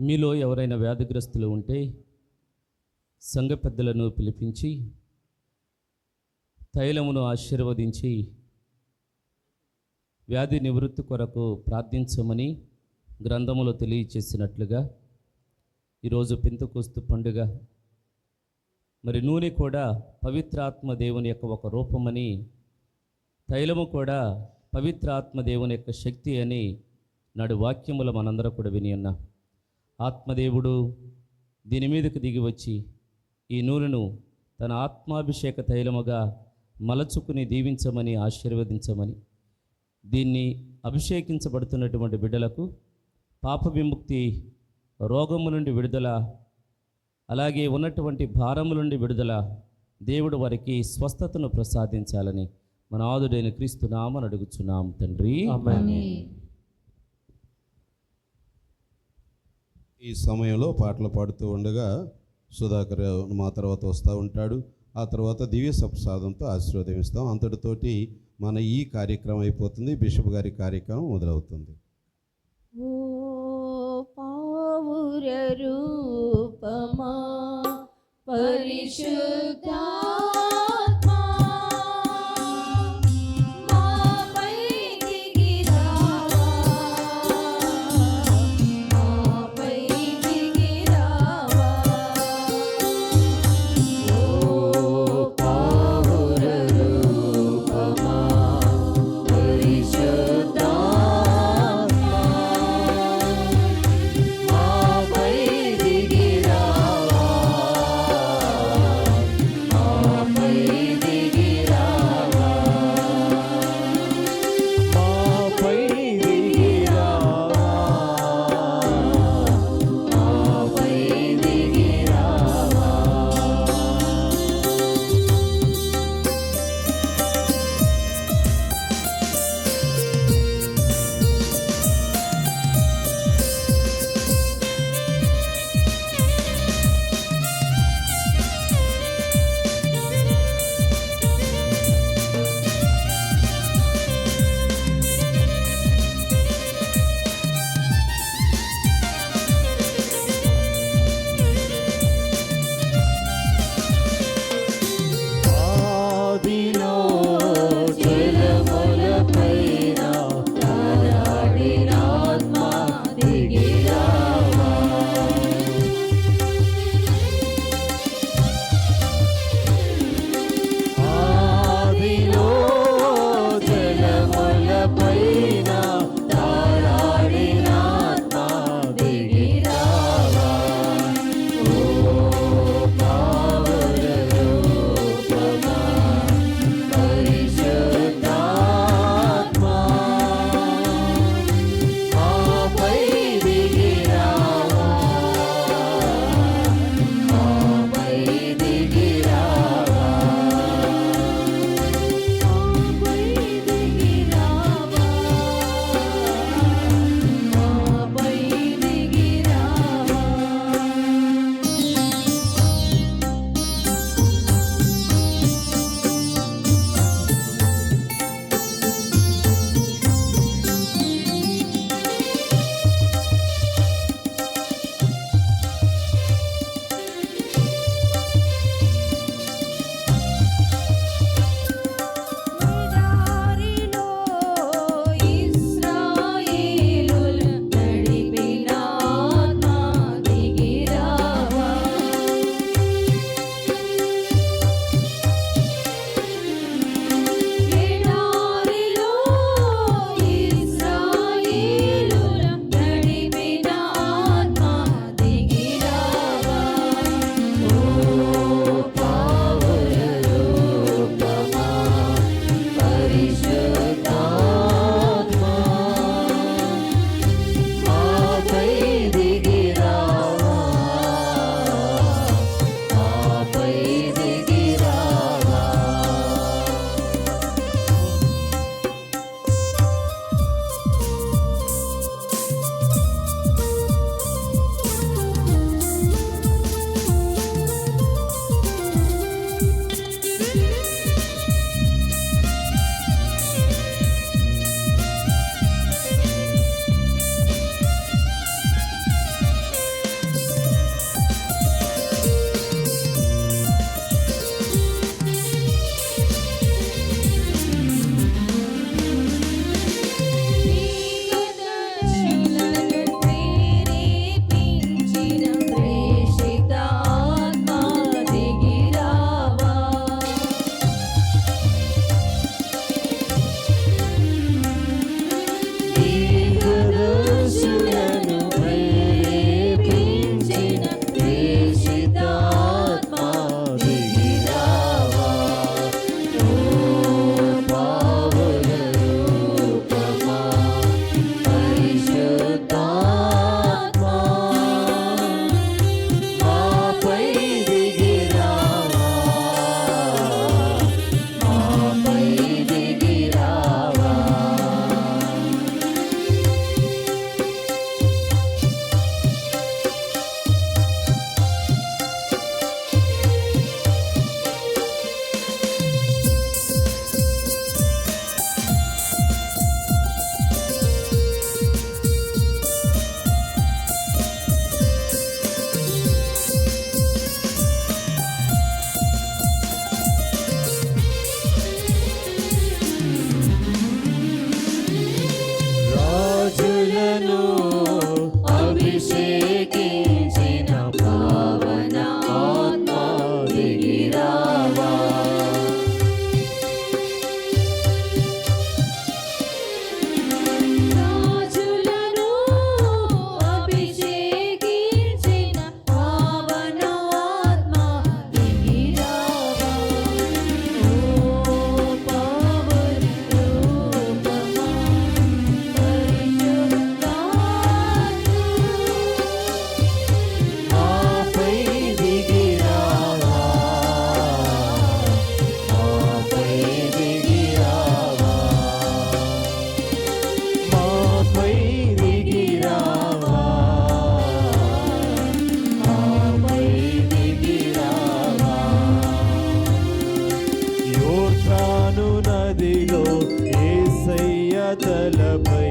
మీలో ఎవరైనా వ్యాధిగ్రస్తులు ఉంటే సంఘ పెద్దలను పిలిపించి తైలమును ఆశీర్వదించి వ్యాధి నివృత్తి కొరకు ప్రార్థించమని గ్రంథములో తెలియచేసినట్లుగా ఈరోజు పెంతుకోస్తు పండుగ. మరి నూనె కూడా పవిత్రాత్మ దేవుని యొక్క ఒక రూపమని తైలము కూడా పవిత్రాత్మ దేవుని యొక్క శక్తి అని నాడు వాక్యముల మనందరూ కూడా విని ఉన్నాం. ఆత్మదేవుడు దీని మీదకు దిగి వచ్చి ఈ నూనెను తన ఆత్మాభిషేక తైలముగా మలచుకుని దీవించమని ఆశీర్వదించమని దీన్ని అభిషేకించబడుతున్నటువంటి బిడ్డలకు పాప విముక్తి రోగము నుండి విడుదల అలాగే ఉన్నటువంటి భారము నుండి విడుదల దేవుడు వారికి స్వస్థతను ప్రసాదించాలని మన ఆదుడైన క్రీస్తు నామని అడుగుచున్నాం తండ్రి. ఈ సమయంలో పాటలు పాడుతూ ఉండగా సుధాకర్ మా తర్వాత వస్తూ ఉంటాడు. ఆ తర్వాత దివ్య సప్రసాదంతో ఆశీర్వదిస్తాం అంతటితోటి మన ఈ కార్యక్రమం అయిపోతుంది. బిషప్ గారి కార్యక్రమం మొదలవుతుంది. ఓ రూపమా సన్నిధిలో ఏసయ్య తలపై